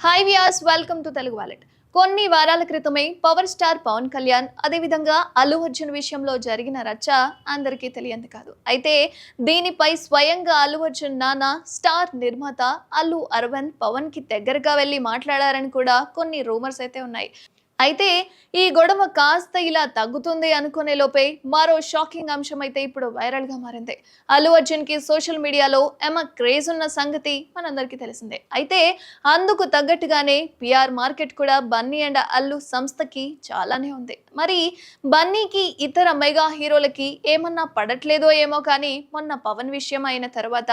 Hi Vyas welcome to Telugu wallet కొన్ని వారాల క్రితమే పవర్ స్టార్ పవన్ కళ్యాణ్ అదేవిధంగా అల్లు అర్జున్ విషయంలో జరిగిన రచ్చ అందరికీ తెలియంది కాదు. అయితే దీనిపై స్వయంగా అల్లు అర్జున్ నాన్న స్టార్ నిర్మాత అల్లు అరవింద్ పవన్కి దగ్గరగా వెళ్ళి మాట్లాడారని కూడా కొన్ని రూమర్స్ అయితే ఉన్నాయి. అయితే ఈ గొడవ కాస్త ఇలా తగ్గుతుంది అనుకునే లోపే మరో షాకింగ్ అంశం అయితే ఇప్పుడు వైరల్గా మారింది. అల్లు అర్జున్కి సోషల్ మీడియాలో ఎమ క్రేజ్ ఉన్న సంగతి మనందరికీ తెలిసిందే. అయితే అందుకు తగ్గట్టుగానే పిఆర్ మార్కెట్ కూడా బన్నీ అండ్ అల్లు సంస్థకి చాలానే ఉంది. మరి బన్నీకి ఇతర మెగా హీరోలకి ఏమన్నా పడట్లేదో ఏమో కానీ మొన్న పవన్ విషయం అయిన తర్వాత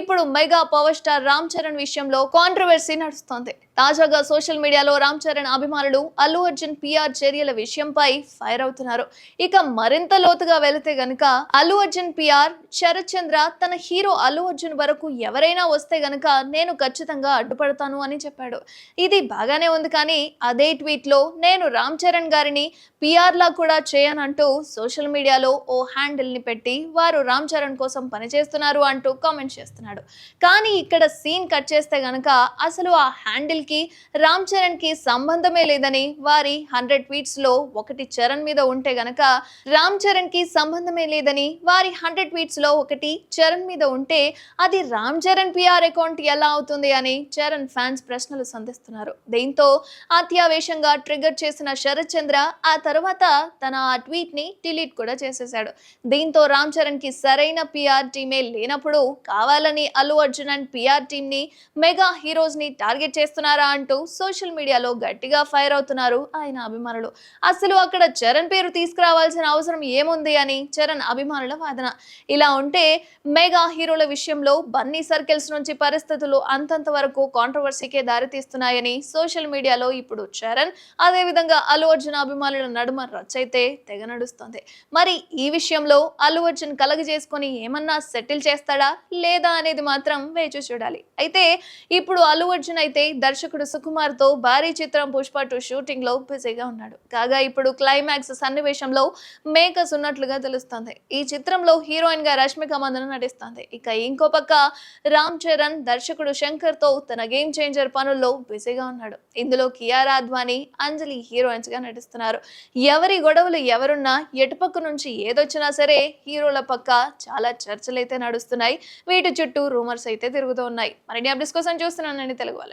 ఇప్పుడు mega power star Ram Charan విషయంలో కాంట్రవర్సీ నడుస్తోంది. తాజాగా సోషల్ మీడియాలో రామ్ చరణ్ అభిమానులు అల్లు అర్జున్ పిఆర్ చర్యల విషయంపై ఫైర్ అవుతున్నారు. ఇక మరింత లోతుగా వెళితే గనుక అల్లు అర్జున్ పిఆర్ శరత్ చంద్ర తన హీరో అల్లు అర్జున్ వరకు ఎవరైనా వస్తే గనుక నేను ఖచ్చితంగా అడ్డుపడతాను అని చెప్పాడు. ఇది బాగానే ఉంది కానీ అదే ట్వీట్లో నేను రామ్ చరణ్ గారిని పిఆర్ లా కూడా చేయనంటూ సోషల్ మీడియాలో ఓ హ్యాండిల్ని పెట్టి వారు రామ్ చరణ్ కోసం పనిచేస్తున్నారు అంటూ కామెంట్ చేస్తున్నాడు. కానీ ఇక్కడ సీన్ కట్ చేస్తే గనక అసలు ఆ హ్యాండిల్కి రామ్ చరణ్కి సంబంధమే లేదని వారి హండ్రెడ్ ట్వీట్స్లో ఒకటి చరణ్ మీద ఉంటే గనక రామ్ చరణ్కి సంబంధమే లేదని వారి హండ్రెడ్ ట్వీట్స్లో ఒకటి చరణ్ మీద ఉంటే అది రామ్ చరణ్ పిఆర్ అకౌంట్ ఎలా అవుతుంది అని చరణ్ ఫ్యాన్స్ ప్రశ్నలు సంధిస్తున్నారు. దీంతో అత్యావేశంగా ట్రిగర్ చేసిన శరత్ చంద్ర ఆ తర్వాత తన ఆ ట్వీట్ని డిలీట్ కూడా చేసేశాడు. దీంతో రామ్ చరణ్కి సరైన పిఆర్ టీమే లేనప్పుడు కావాలని అల్లు అర్జున్ అండ్ పిఆర్ టీమ్ని మెగా హీరోస్ని టార్గెట్ చేస్తున్నారా అంటూ సోషల్ మీడియాలో గట్టిగా ఫైర్ అవుతున్నారు ఆయన అభిమానులు. అసలు అక్కడ చరణ్ పేరు తీసుకురావాల్సిన అవసరం ఏముంది అని చరణ్ అభిమానుల వాదన. ఇలా ఉంటే మెగా హీరోల విషయంలో బన్నీ సర్కిల్స్ నుంచి పరిస్థితులు అంతంత వరకు కాంట్రవర్సీకే దారితీస్తున్నాయని సోషల్ మీడియాలో ఇప్పుడు చరణ్ అదేవిధంగా అల్లు అర్జున్ అభిమానుల నడుమ రచ్చైతే తెగ నడుస్తుంది. మరి ఈ విషయంలో అల్లు అర్జున్ కలగజేసుకొని ఏమన్నా సెటిల్ చేస్తాడా లేదా అనేది మాత్రం వేచి చూడాలి. అయితే ఇప్పుడు అల్లు అర్జున్ అయితే దర్శకుడు సుకుమార్తో భారీ చిత్రం పుష్ప టూ షూటింగ్లో లో బిజీగా ఉన్నాడు. కాగా ఇప్పుడు క్లైమాక్స్ సన్నివేశంలో మేకర్స్ ఉన్నట్లుగా తెలుస్తుంది. ఈ చిత్రంలో హీరోయిన్గా రష్మిక మందన నటిస్తుంది. ఇక ఇంకో పక్క రామ్ చరణ్ దర్శకుడు శంకర్తో తన గేమ్ చేంజర్ పనుల్లో బిజీగా ఉన్నాడు. ఇందులో కియారా అద్వానీ అంజలి హీరోయిన్స్గా నటిస్తున్నారు. ఎవరి గొడవలు ఎవరున్నా ఎటుపక్క నుంచి ఏదొచ్చినా సరే హీరోల పక్క చాలా చర్చలు అయితే నడుస్తున్నాయి. వీటి చుట్టూ రూమర్స్ అయితే తిరుగుతూ ఉన్నాయి. మరిన్ని అప్డేట్స్ కోసం చూస్తున్నానండి తెలుగు వాళ్ళ.